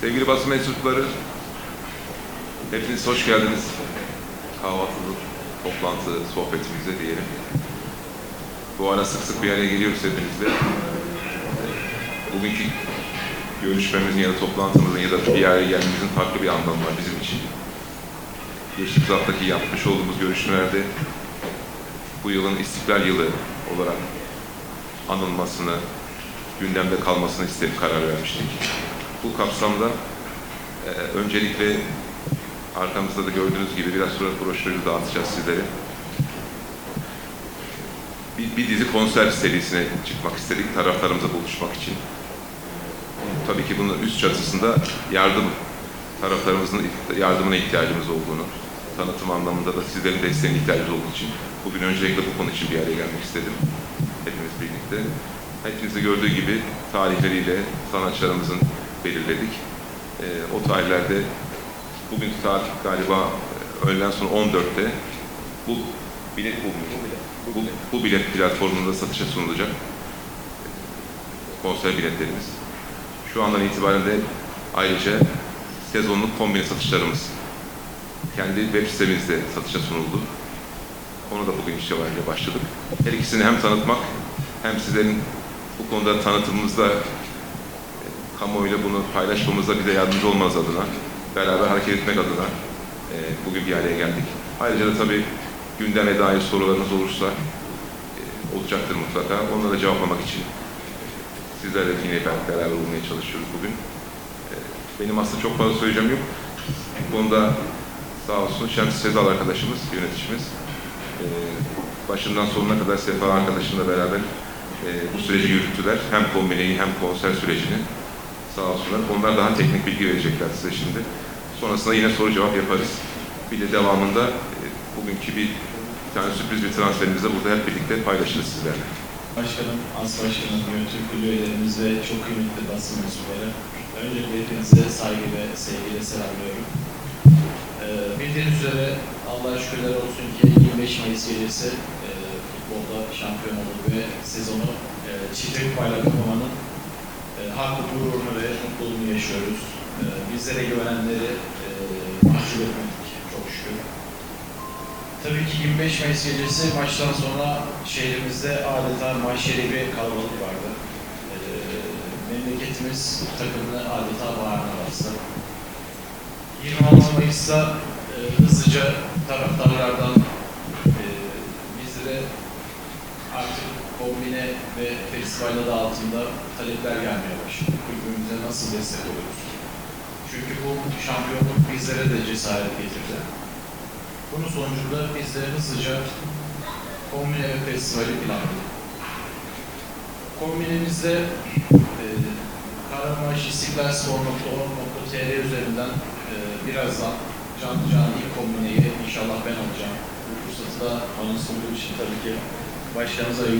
Sevgili basın mensupları, hepiniz hoş geldiniz. Kahvaltılı toplantı sohbetimize diyelim. Bu ara sık sık bir araya geliyoruz hepinizle. Bugünkü görüşmemizin ya da toplantımızın ya da bir araya gelmemizin farklı bir anlamı var bizim için. Geçtiğimiz haftaki yapmış olduğumuz görüşmelerde bu yılın İstiklal Yılı olarak anılmasını, gündemde kalmasını isteyip karar vermiştik. Bu kapsamda e, öncelikle arkamızda da gördüğünüz gibi biraz sonra broşürü dağıtacağız sizlere. Bir, bir dizi konser serisine çıkmak istedik taraftarımızla buluşmak için. Tabii ki bunun üst çatısında yardım, taraftarımızın yardımına ihtiyacımız olduğunu, tanıtım anlamında da sizlerin desteğine ihtiyacımız olduğu için bugün öncelikle bu konu için bir araya gelmek istedim. Hepimiz birlikte. Hepinizde gördüğü gibi tarihleriyle sanatçılarımızın belirledik. Ee, o tarihlerde bugün saat galiba e, öğleden sonra 14'te bu bilet bu, bu, bu bilet platformunda satışa sunulacak konser biletlerimiz. Şu andan itibaren de ayrıca sezonluk kombine satışlarımız kendi web sitemizde satışa sunuldu. Onu da bugün varınca başladık. Her ikisini hem tanıtmak hem sizlerin bu konuda tanıtımımızda e, kamuoyuyla bunu paylaşmamızda bize yardımcı olmanız adına, beraber hareket etmek adına e, bugün bir araya geldik. Ayrıca da tabii gündeme dair sorularınız olursa e, olacaktır mutlaka. Onlara cevaplamak için sizlerle yine ben beraber olmaya çalışıyoruz bugün. E, benim aslında çok fazla söyleyeceğim yok. Bu konuda sağ olsun Şems Sezal arkadaşımız, yöneticimiz. e, başından sonuna kadar Sefa arkadaşımla beraber e, bu süreci yürüttüler. Hem kombineyi hem konser sürecini sağ olsunlar. Onlar daha teknik bilgi verecekler size şimdi. Sonrasında yine soru cevap yaparız. Bir de devamında e, bugünkü bir, bir tane sürpriz bir transferimizi burada hep birlikte paylaşırız sizlerle. Başkanım, As Başkanım, yönetim kurulu üyelerimiz ve çok kıymetli basın mensupları. Öncelikle hepinize saygı ve sevgiyle selamlıyorum. Ee, bildiğiniz üzere Allah'a şükürler olsun ki 25 Mayıs gecesi e, futbolda şampiyon olduk ve sezonu e, çiftlik bayrak olmanın e, haklı gururunu ve mutluluğunu yaşıyoruz. E, bizlere güvenenleri e, mahcup etmedik çok şükür. Tabii ki 25 Mayıs gecesi maçtan sonra şehrimizde adeta mahşeri bir kalabalık vardı. Ee, memleketimiz takımını adeta bağrına bastı. 26 Mayıs'ta e, hızlıca taraftarlardan e, bizlere artık kombine ve festival adı altında talepler gelmeye başladı. Kulübümüze nasıl destek oluruz? Çünkü bu şampiyonluk bizlere de cesaret getirdi. Bunun sonucunda biz hızlıca kombine ve festivali planladık. Kombinemizde e, Kahramanmaraş İstiklal Spor.org.tr üzerinden e, birazdan canlı canlı ilk kombineyi inşallah ben alacağım. Bu fırsatı da bana için tabii ki ve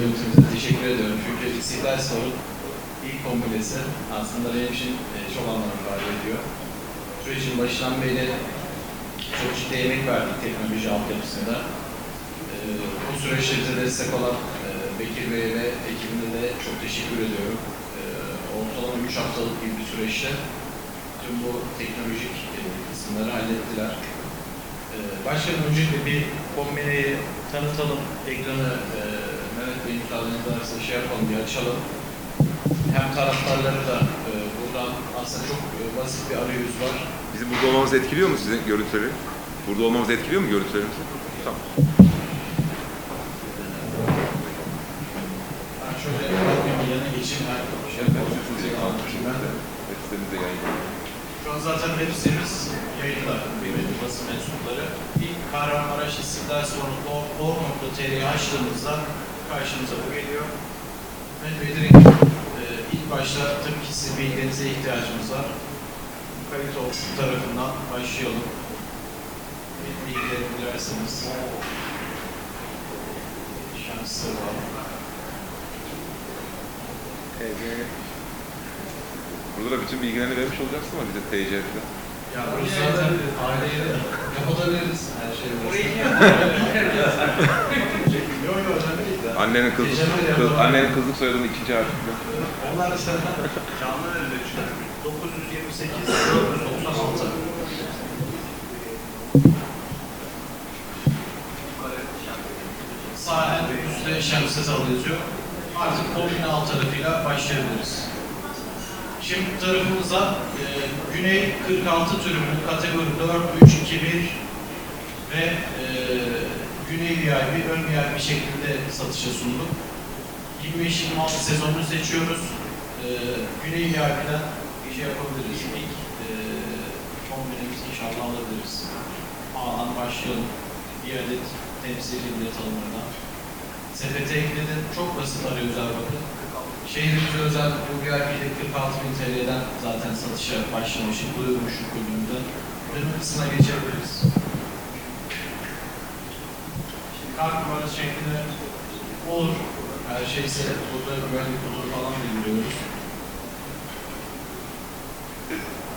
yönetimimize teşekkür ediyorum. Çünkü İstiklal Spor'un ilk kombinesi aslında benim için e, çok anlam ifade ediyor. Sürecin başından beri çok ciddi emek verdik teknoloji altyapısında. Ee, bu süreçte destek olan e, Bekir Bey ve ekibine de çok teşekkür ediyorum. Ortalama 3 haftalık gibi bir süreçte tüm bu teknolojik e, kısımları hallettiler. Başkanım öncelikle bir kombineyi tanıtalım, ekranı e, Bey'in müsaadeniz varsa şey yapalım, bir açalım. Hem taraftarları da e, buradan aslında çok e, basit bir arayüz var. Bizim burada olmamız etkiliyor mu sizin görüntüleri? Burada olmamız etkiliyor mu görüntülerimizi? Tamam. Ben şöyle bir yana geçeyim. Ben şey yapayım. Ben de. Sitemizde yayınlanıyor. Şu an zaten web sitemiz yayında. Kıymetli basın mensupları. İlk Kahramanmaraş İstiklal Sorunu.org.tr'yi açtığımızda karşımıza bu geliyor. Bey direkt e, ilk başta tabii ki sizin bilgilerinize ihtiyacımız var. Kayıt olsun tarafından başlayalım. Bir bilgilerimi dilerseniz. Şanslı var. Evet. Burada da bütün bilgilerini vermiş olacaksın ama bize TC falan. Ya burası zaten aileye de kapatabiliriz her şeyi. Orayı Annenin ederim. kız, annenin kızlık soyadının ikinci harfi. Onlar işte canlı verildi 928 496. Sağ en üstte Şems Sezal yazıyor. Artık kombine alt tarafıyla başlayabiliriz. Şimdi tarafımıza e, Güney 46 türünün kategori 4, 3, 2, 1 ve Güney VIP, ön VIP şeklinde satışa sunduk. 25-26 sezonunu seçiyoruz. Ee, Güney VIP'den bir şey yapabiliriz. İlk e, kombinemizi inşallah alabiliriz. A'dan başlayalım. Bir adet temsili bilet alımına. Sepete ekledim. Çok basit arayüzler bakın. Şehrimize özel bu VIP'de 46 bin TL'den zaten satışa başlamıştık. Duyurmuştuk bölümünde. Ürün kısmına geçebiliriz. Numarası şeklinde olur. Her şeyse burada güvenlik kodu falan bildiriyoruz.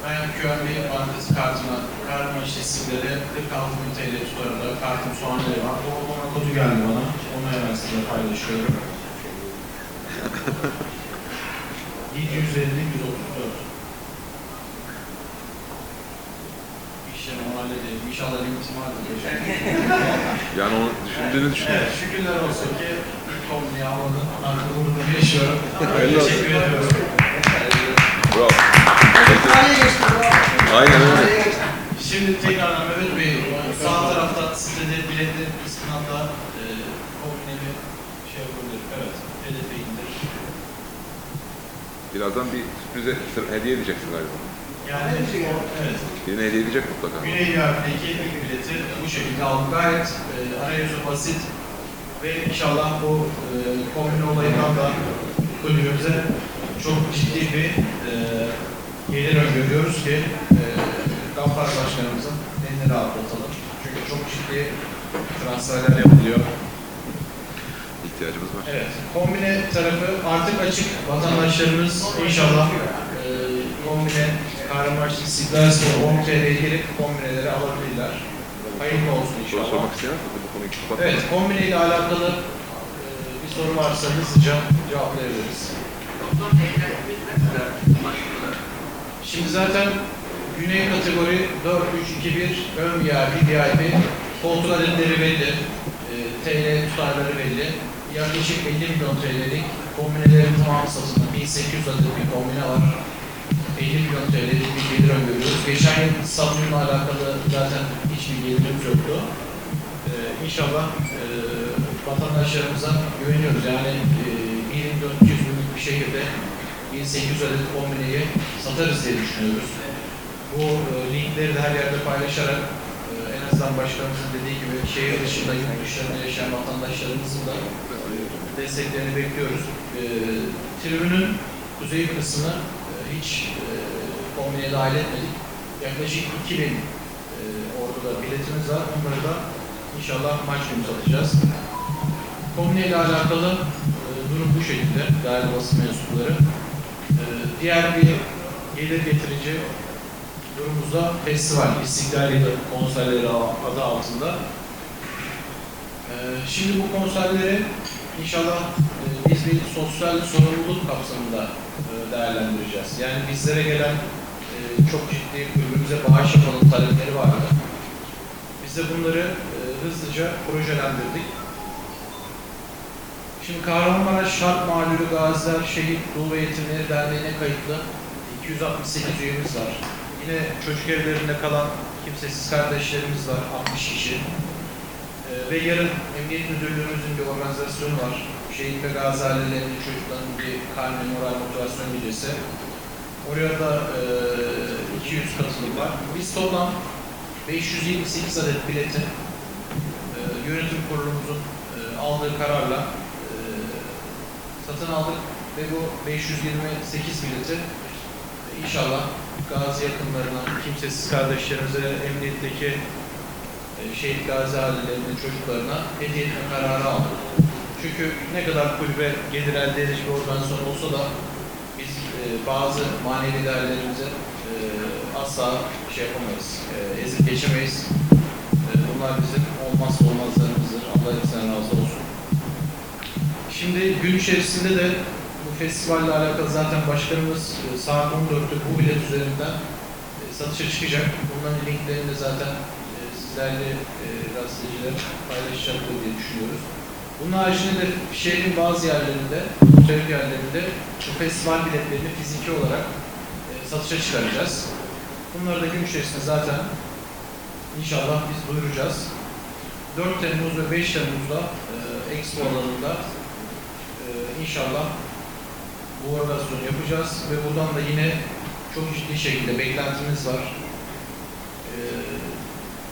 Ben QNB bankası kartıma, kartıma istatistikleri 46 bin TL tutarında kartım soğanları var. O ona kodu geldi bana. Onu hemen size paylaşıyorum. 750 134. İşlemi halledelim. İnşallah limitim vardır. Yani onu düşündüğünü düşünüyorum. Evet, şükürler olsun ki almadım. Artık gururunu yaşıyorum. Teşekkür ediyorum. Bravo. Aynen öyle. Şimdi tekrardan Mehmet Bey, sağ tarafta sitede biletlerin kısmında e, kombinemi şey yapabilir. Evet, hedefe indir. Birazdan bir sürprize hediye edeceksin galiba. Yani evet, Yine hediye edecek mutlaka. Güney Yargı'daki ilk bileti bu şekilde aldım. Gayet e, arayüzü basit ve inşallah bu e, kombine olayından da kulübümüze çok ciddi bir e, gelir öngörüyoruz ki e, Gaffar Başkanımızın elini rahatlatalım. Çünkü çok ciddi transferler yapılıyor. İhtiyacımız var. Evet, kombine tarafı artık açık. Vatandaşlarımız inşallah kombine Kahramanmaraş İstiklal Spor 10 TL'ye girip kombineleri alabilirler. Hayırlı olsun inşallah. Evet, kombine ile alakalı e, bir soru varsa hızlıca cevaplayabiliriz. Şimdi zaten Güney kategori 4, 3, 2, 1, ön VIP, VIP, koltuk adetleri belli, e, TL tutarları belli. Yaklaşık 50 milyon TL'lik kombinelerin tamamı satıldı. 1800 adet bir kombine var. 50 milyon TL'lik bir gelir öngörüyoruz. Geçen yıl Samsun'la alakalı zaten hiçbir gelirimiz yoktu. Ee, inşallah e, vatandaşlarımıza güveniyoruz. Yani e, 1 milyon 200 binlik bir şehirde 1800 adet kombineyi satarız diye düşünüyoruz. Bu e, linkleri de her yerde paylaşarak e, en azından başkanımızın dediği gibi şehir dışında, yurt dışlarında yaşayan vatandaşlarımızın da desteklerini bekliyoruz. E, tribünün kuzey kısmını e, hiç e, kombineye dahil etmedik. Yaklaşık 2000 e, orada biletimiz var. Onları da inşallah maç günü satacağız. Kombine ile alakalı e, durum bu şekilde değerli basın mensupları. E, diğer bir gelir getirici durumumuzda festival, İstiklal konserleri adı altında. E, şimdi bu konserleri inşallah e, biz bir sosyal sorumluluk kapsamında değerlendireceğiz. Yani bizlere gelen e, çok ciddi kulübümüze bağış yapalım talepleri vardı. Biz de bunları e, hızlıca projelendirdik. Şimdi Kahramanmaraş Şark Mağlulü Gaziler Şehit Dul ve Yetimleri Derneği'ne kayıtlı 268 üyemiz var. Yine çocuk evlerinde kalan kimsesiz kardeşlerimiz var, 60 kişi. Ve yarın Emniyet Müdürlüğümüzün bir organizasyonu var. Şehit ve gazi ailelerinin çocukların bir karne moral motivasyon gecesi. Oraya da e, 200 katılım var. Biz toplam 528 adet biletin e, yönetim kurulumuzun e, aldığı kararla e, satın aldık ve bu 528 bileti e, inşallah gazi yakınlarına, kimsesiz kardeşlerimize, emniyetteki e, şehit gazi ailelerinin çocuklarına hediye etme kararı aldık. Çünkü ne kadar kulübe gelir elde edici bir organizasyon olsa da biz e, bazı manevi değerlerimize e, asla şey yapamayız, e, ezip geçemeyiz. E, bunlar bizim olmazsa olmazlarımızdır. Allah hepsinden razı olsun. Şimdi gün içerisinde de bu festivalle alakalı zaten başkanımız e, saat 14'te bu bilet üzerinden e, satışa çıkacak. Bunların linklerini de zaten e, sizlerle e, gazeteciler paylaşacaktır diye düşünüyoruz. Bunun haricinde de şehrin bazı yerlerinde, muhtelif yerlerinde bu festival biletlerini fiziki olarak e, satışa çıkaracağız. Bunları da gün içerisinde zaten inşallah biz duyuracağız. 4 Temmuz ve 5 Temmuz'da e, Expo alanında e, inşallah bu organizasyonu yapacağız ve buradan da yine çok ciddi şekilde beklentimiz var. E,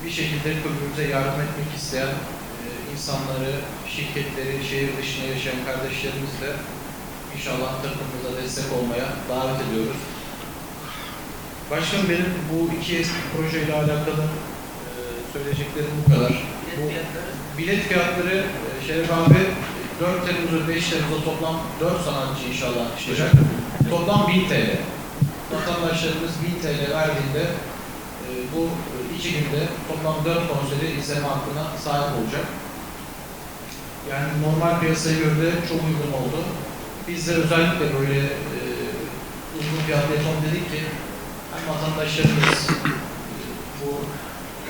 bir şekilde kulübümüze yardım etmek isteyen e, insanları, şirketleri, şehir dışında yaşayan kardeşlerimizle inşallah takımımıza destek olmaya davet ediyoruz. Başkanım benim bu iki projeyle alakalı e, söyleyeceklerim bu kadar. Bu bilet fiyatları e, Şeref abi 4 Temmuz ve 5 Temmuz'da toplam 4 sanatçı inşallah çıkacak. Toplam 1000 TL. Vatandaşlarımız 1000 TL verdiğinde e, bu iki günde toplam 4 konseri izleme hakkına sahip olacak. Yani normal piyasaya göre de çok uygun oldu. Biz de özellikle böyle e, uygun fiyatlı yapalım dedik ki hem vatandaşlarımız e, bu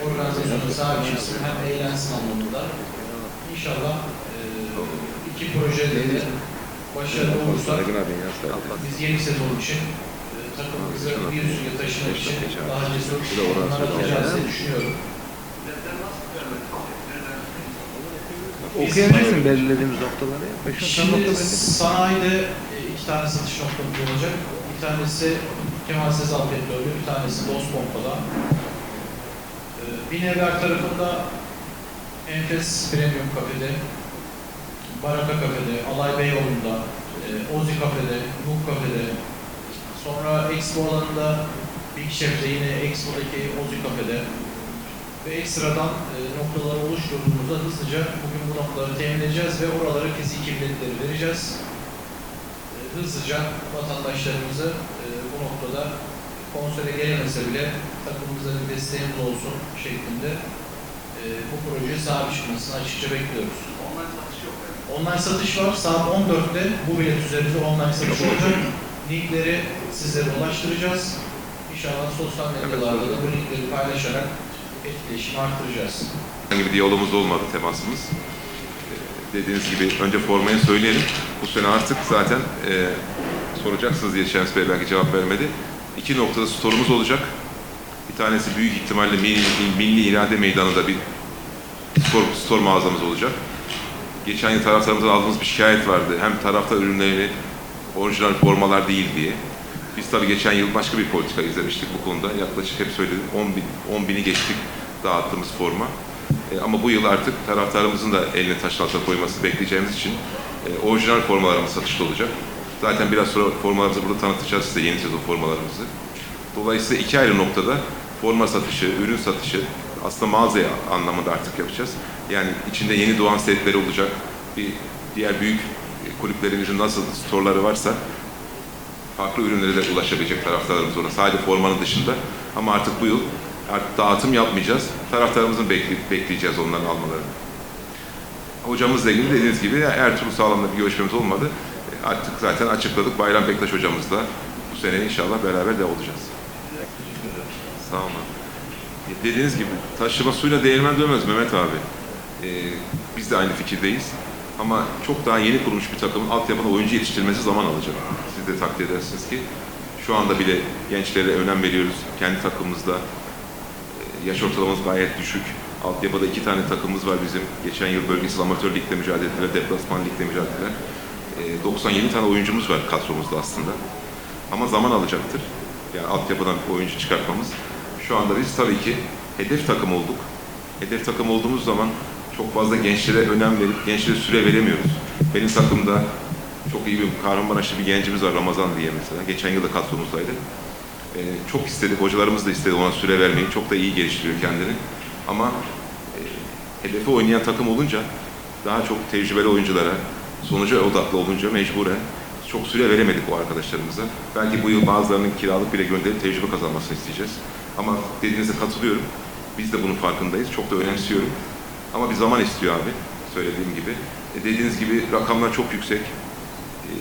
organizasyona sahip çıksın hem eğlensin anlamında. İnşallah e, iki projede de başarılı olursak biz yeni sezon için e, takımımızı bir lige taşımak için daha cesur adımlar atacağız diye düşünüyorum. Okuyabilir miyim belirlediğimiz noktaları? Şimdi sanayide iki tane satış noktamız olacak. Bir tanesi Kemal Sezal Petrolü, bir tanesi Dost Pompa'da. Ee, Binevler tarafında Enfes Premium Kafede, Baraka Kafede, Alay Beyoğlu'nda, e, Ozi Kafede, Nuk Kafede, sonra Expo alanında Big Chef'te yine Expo'daki Ozi Kafede ve ekstradan e, noktaları oluşturduğumuzda hızlıca bugün bu noktaları temin edeceğiz ve oralara fiziki biletleri vereceğiz. E, hızlıca vatandaşlarımızı e, bu noktada konsere gelemese bile takımımıza bir desteğimiz olsun şeklinde e, bu projeye sahip çıkmasını açıkça bekliyoruz. Online satış var. Saat 14'te bu bilet üzerinde online satış olacak. Linkleri sizlere ulaştıracağız. İnşallah sosyal medyalarda da bu linkleri paylaşarak etkileşimi arttıracağız. Herhangi bir diyalogumuz olmadı, temasımız. Ee, Dediğiniz gibi önce formayı söyleyelim. Bu sene artık zaten e, soracaksınız diye Şems Bey belki cevap vermedi. İki noktada storumuz olacak. Bir tanesi büyük ihtimalle Milli, Milli İrade Meydanı'nda bir store, store mağazamız olacak. Geçen yıl taraftarımızdan aldığımız bir şikayet vardı. Hem taraftar ürünlerini orijinal formalar değil diye. Biz tabii geçen yıl başka bir politika izlemiştik bu konuda. Yaklaşık hep söyledim 10 bin, 10 bini geçtik dağıttığımız forma. E, ama bu yıl artık taraftarımızın da elini taşın altına koyması bekleyeceğimiz için e, orijinal formalarımız satışta olacak. Zaten biraz sonra formalarımızı burada tanıtacağız size yeni sezon formalarımızı. Dolayısıyla iki ayrı noktada forma satışı, ürün satışı aslında mağaza anlamında artık yapacağız. Yani içinde yeni doğan setleri olacak. Bir diğer büyük kulüplerimizin nasıl storları varsa farklı ürünlere de ulaşabilecek taraftarlarımız orada. Sadece formanın dışında. Ama artık bu yıl artık dağıtım yapmayacağız. Taraftarımızın bekle- bekleyeceğiz onların almalarını. Hocamızla ilgili dediğiniz gibi Ertuğrul Sağlam'la bir görüşmemiz olmadı. E, Artık zaten açıkladık. Bayram Bektaş hocamızla bu sene inşallah beraber de olacağız. Sağ olun. E, Dediğiniz gibi taşıma suyla değirmen dönmez Mehmet abi. E, biz de aynı fikirdeyiz. Ama çok daha yeni kurulmuş bir takımın altyapıda oyuncu yetiştirmesi zaman alacak. Siz de takdir edersiniz ki şu anda bile gençlere önem veriyoruz. Kendi takımımızda e, yaş ortalamamız gayet düşük. Altyapıda iki tane takımımız var bizim. Geçen yıl bölgesel amatör ligde mücadele ettiler, deplasman ligde mücadele ettiler. E, 97 tane oyuncumuz var kadromuzda aslında. Ama zaman alacaktır. Yani altyapıdan bir oyuncu çıkartmamız. Şu anda biz tabii ki hedef takım olduk. Hedef takım olduğumuz zaman çok fazla gençlere önem verip gençlere süre veremiyoruz. Benim takımda çok iyi bir Kahramanmaraşlı bir gencimiz var Ramazan diye mesela. Geçen yıl da kadromuzdaydı. Ee, çok istedik, hocalarımız da istedi ona süre vermeyi. Çok da iyi geliştiriyor kendini. Ama e, hedefi oynayan takım olunca daha çok tecrübeli oyunculara, sonuca odaklı olunca mecburen çok süre veremedik o arkadaşlarımıza. Belki bu yıl bazılarının kiralık bile gönderip tecrübe kazanmasını isteyeceğiz. Ama dediğinize katılıyorum. Biz de bunun farkındayız. Çok da önemsiyorum. Ama bir zaman istiyor abi. söylediğim gibi. E, dediğiniz gibi rakamlar çok yüksek. E,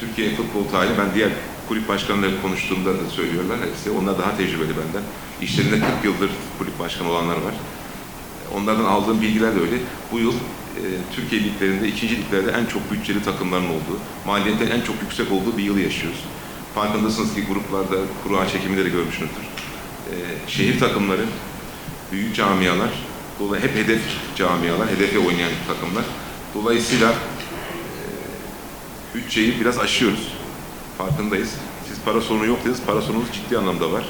Türkiye futbol tarihi ben diğer kulüp başkanlarıyla konuştuğumda da söylüyorlar hepsi. Onlar daha tecrübeli benden. İşlerinde 40 yıldır kulüp başkanı olanlar var. Onlardan aldığım bilgiler de öyle. Bu yıl e, Türkiye liglerinde, ikinci liglerde en çok bütçeli takımların olduğu, maliyetin en çok yüksek olduğu bir yılı yaşıyoruz. Farkındasınız ki gruplarda kura çekiminde de görmüşsünüzdür. E, şehir takımları, büyük camialar, dolayı hep hedef camialar, hedefe oynayan takımlar. Dolayısıyla e, bütçeyi biraz aşıyoruz. Farkındayız. Siz para sorunu yok dediniz, para sorunumuz ciddi anlamda var.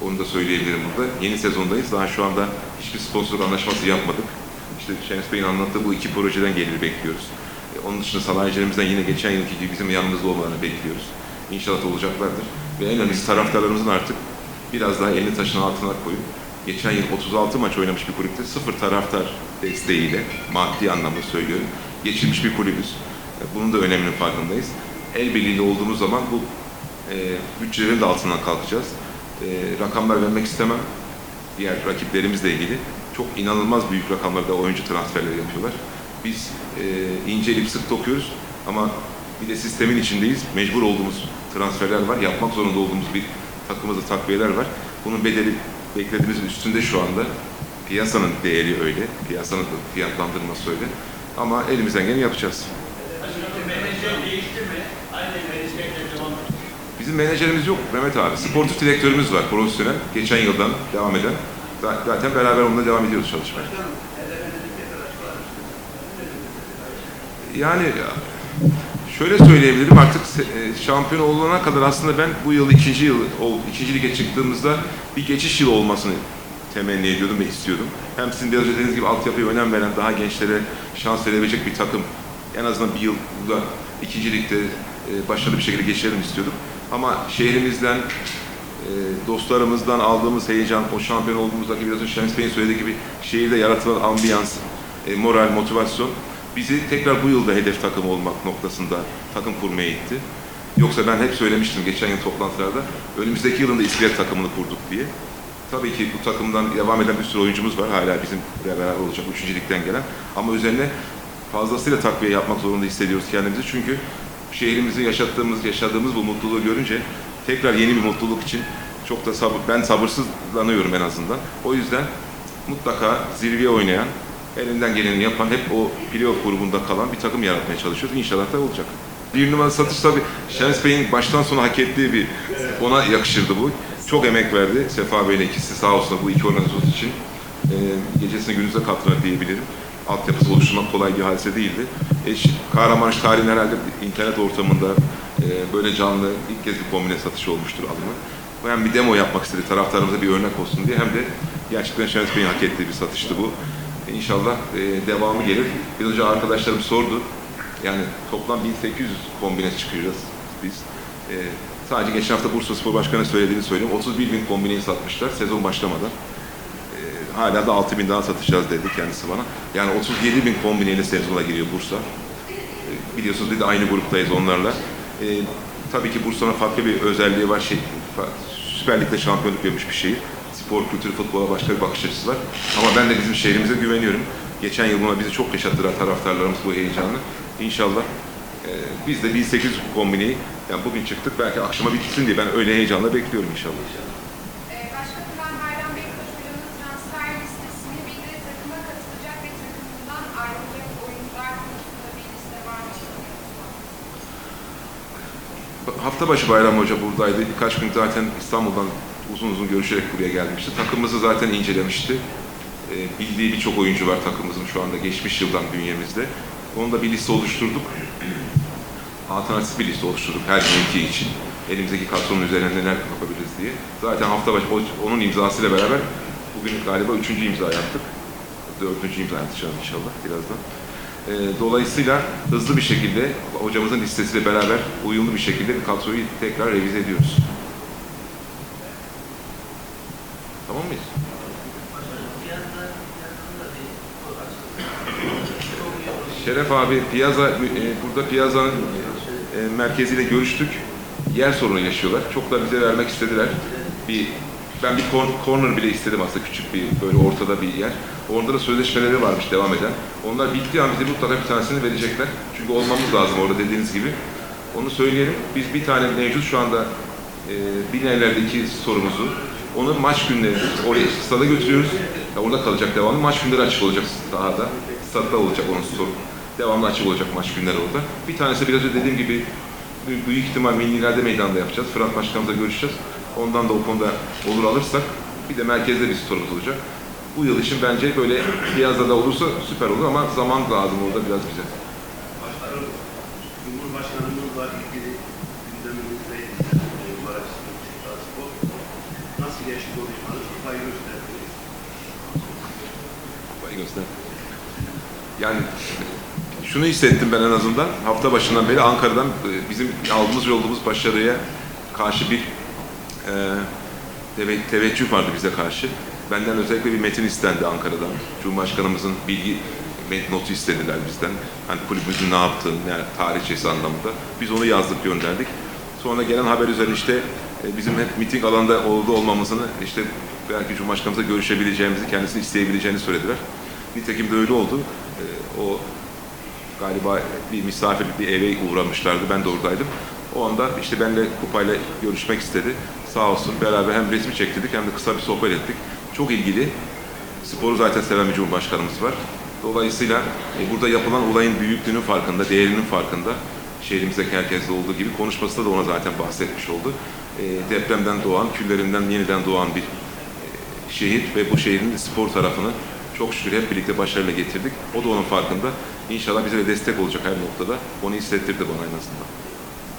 Onu da söyleyebilirim burada. Yeni sezondayız. Daha şu anda hiçbir sponsor anlaşması yapmadık. İşte Şems Bey'in anlattığı bu iki projeden gelir bekliyoruz. E, onun dışında sanayicilerimizden yine geçen yılki gibi bizim yanımızda olmalarını bekliyoruz. İnşallah olacaklardır. Ve en önemlisi taraftarlarımızın artık biraz daha elini taşın altına koyup geçen yıl 36 maç oynamış bir kulüpte sıfır taraftar desteğiyle maddi anlamda söylüyorum geçirmiş bir kulübüz. E, Bunun da öneminin farkındayız. El birliğiyle olduğumuz zaman bu e, bütçelerin de altından kalkacağız. E, rakamlar vermek istemem. Diğer rakiplerimizle ilgili çok inanılmaz büyük rakamlarda oyuncu transferleri yapıyorlar. Biz e, inceleyip sık dokuyoruz ama bir de sistemin içindeyiz. Mecbur olduğumuz transferler var. Yapmak zorunda olduğumuz bir takımımızda takviyeler var. Bunun bedeli beklediğimizin üstünde şu anda. Piyasanın değeri öyle. Piyasanın fiyatlandırması öyle. Ama elimizden geleni yapacağız. Bizim menajerimiz yok Mehmet abi. Sportif direktörümüz var profesyonel. Geçen yıldan devam eden. Za- Zaten beraber onunla devam ediyoruz çalışmaya. Yani şöyle söyleyebilirim artık e, şampiyon olana kadar aslında ben bu yıl ikinci yıl ikinci lige çıktığımızda bir geçiş yılı olmasını temenni ediyordum ve istiyordum. Hem sizin biraz dediğiniz gibi altyapıya önem veren daha gençlere şans verebilecek bir takım en azından bir yılda ikinci ligde e, başarılı bir şekilde geçirelim istiyordum. Ama şehrimizden e, dostlarımızdan aldığımız heyecan, o şampiyon olduğumuzdaki biraz önce Şems Bey'in söylediği gibi şehirde yaratılan ambiyans, moral, motivasyon bizi tekrar bu yılda hedef takım olmak noktasında takım kurmaya itti. Yoksa ben hep söylemiştim geçen yıl toplantılarda, önümüzdeki yılın da iskelet takımını kurduk diye. Tabii ki bu takımdan devam eden bir sürü oyuncumuz var. Hala bizim beraber olacak 3. ligden gelen. Ama üzerine fazlasıyla takviye yapmak zorunda hissediyoruz kendimizi. Çünkü şehrimizin yaşattığımız, yaşadığımız bu mutluluğu görünce tekrar yeni bir mutluluk için çok da sabır, ben sabırsızlanıyorum en azından. O yüzden mutlaka zirveye oynayan, elinden geleni yapan, hep o playoff grubunda kalan bir takım yaratmaya çalışıyoruz. İnşallah da olacak. Bir numara satış tabii Şems Bey'in baştan sona hak ettiği bir, ona yakışırdı bu. Çok emek verdi Sefa Bey'le ikisi sağ olsun bu iki organizasyon için. Ee, gecesini gündüze kattılar diyebilirim. Altyapısı oluşturmak kolay bir hadise değildi. E, Kahramanmaraş tarihinin herhalde internet ortamında e, böyle canlı ilk kez bir kombine satışı olmuştur alımı. Hem bir demo yapmak istedi taraftarımıza bir örnek olsun diye hem de gerçekten Şems Bey'in hak ettiği bir satıştı bu. İnşallah e, devamı gelir. Biraz önce arkadaşlarım sordu. Yani toplam 1800 kombine çıkıyoruz biz. E, sadece geçen hafta Bursa Spor Başkanı söylediğini söyleyeyim. 31 bin kombineyi satmışlar sezon başlamadan. E, hala da 6 bin daha satacağız dedi kendisi bana. Yani 37 bin kombineyle sezona giriyor Bursa. E, biliyorsunuz biz de aynı gruptayız onlarla. E, tabii ki Bursa'nın farklı bir özelliği var. Şey, Süper Lig'de şampiyonluk yapmış bir şehir. Spor, kültür, futbola başka bir bakış açısı var. Ama ben de bizim şehrimize güveniyorum. Geçen yıl buna bizi çok yaşattıran taraftarlarımız bu heyecanı. İnşallah e, biz de 1800 kombineyi, yani bugün çıktık belki akşama bitsin diye ben öyle heyecanla bekliyorum inşallah. Mı? Hafta başı Bayram Hoca buradaydı. Birkaç gün zaten İstanbul'dan uzun uzun görüşerek buraya gelmişti. Takımımızı zaten incelemişti. Ee, bildiği birçok oyuncu var takımımızın şu anda geçmiş yıldan bünyemizde. Onu da bir liste oluşturduk. Alternatif bir liste oluşturduk her mevki için. Elimizdeki kadronun üzerine neler yapabiliriz diye. Zaten hafta başı onun imzasıyla beraber bugün galiba üçüncü imza yaptık. Dördüncü imza atacağız inşallah birazdan. Ee, Dolayısıyla hızlı bir şekilde hocamızın listesiyle beraber uyumlu bir şekilde kadroyu tekrar revize ediyoruz. Tamam mıyız? Şeref abi Piyaza, e, burada Piyaza'nın e, merkeziyle görüştük. Yer sorunu yaşıyorlar. Çok da bize vermek istediler. Bir ben bir corner bile istedim aslında küçük bir böyle ortada bir yer. Orada da sözleşmeleri varmış devam eden. Onlar bittiği an bize mutlaka bir tanesini verecekler. Çünkü olmamız lazım orada dediğiniz gibi. Onu söyleyelim. Biz bir tane mevcut şu anda e, binerlerdeki sorumuzu onu maç günleri oraya stada götürüyoruz. Ya orada kalacak devamlı. Maç günleri açık olacak sahada. Stadda olacak onun soru. Devamlı açık olacak maç günleri orada. Bir tanesi biraz önce dediğim gibi büyük- ihtimal millilerde meydanda yapacağız. Fırat Başkanımızla görüşeceğiz. Ondan da o konuda olur alırsak bir de merkezde bir sorumuz olacak. Bu yıl için bence böyle Piyaza'da olursa süper olur ama zaman lazım orada biraz bize. Başkanım, Cumhurbaşkanımızla ilgili gündemimizde Spor geçti konuşmanız? Payı gösterdiniz. Vay göster. Yani şunu hissettim ben en azından hafta başından beri Ankara'dan e, bizim aldığımız yolduğumuz başarıya karşı bir e, teve- teveccüh vardı bize karşı. Benden özellikle bir metin istendi Ankara'dan. Cumhurbaşkanımızın bilgi notu istediler bizden. Hani kulübümüzün ne yaptığını, yani tarihçesi anlamında. Biz onu yazdık, gönderdik. Sonra gelen haber üzerine işte bizim hep miting alanda olduğu olmamızını işte belki Cumhurbaşkanımızla görüşebileceğimizi, kendisini isteyebileceğini söylediler. Nitekim de öyle oldu. E, O galiba bir misafir bir eve uğramışlardı. Ben de oradaydım. O anda işte benimle kupayla görüşmek istedi. Sağ olsun beraber hem resmi çektirdik hem de kısa bir sohbet ettik. Çok ilgili. Sporu zaten seven bir cumhurbaşkanımız var. Dolayısıyla e, burada yapılan olayın büyüklüğünün farkında, değerinin farkında. Şehrimizdeki herkeste olduğu gibi konuşmasında da ona zaten bahsetmiş oldu. E, depremden doğan, küllerinden yeniden doğan bir e, şehir ve bu şehrin spor tarafını çok şükür hep birlikte başarıyla getirdik. O da onun farkında. İnşallah bize de destek olacak her noktada. Onu hissettirdi bana en azından.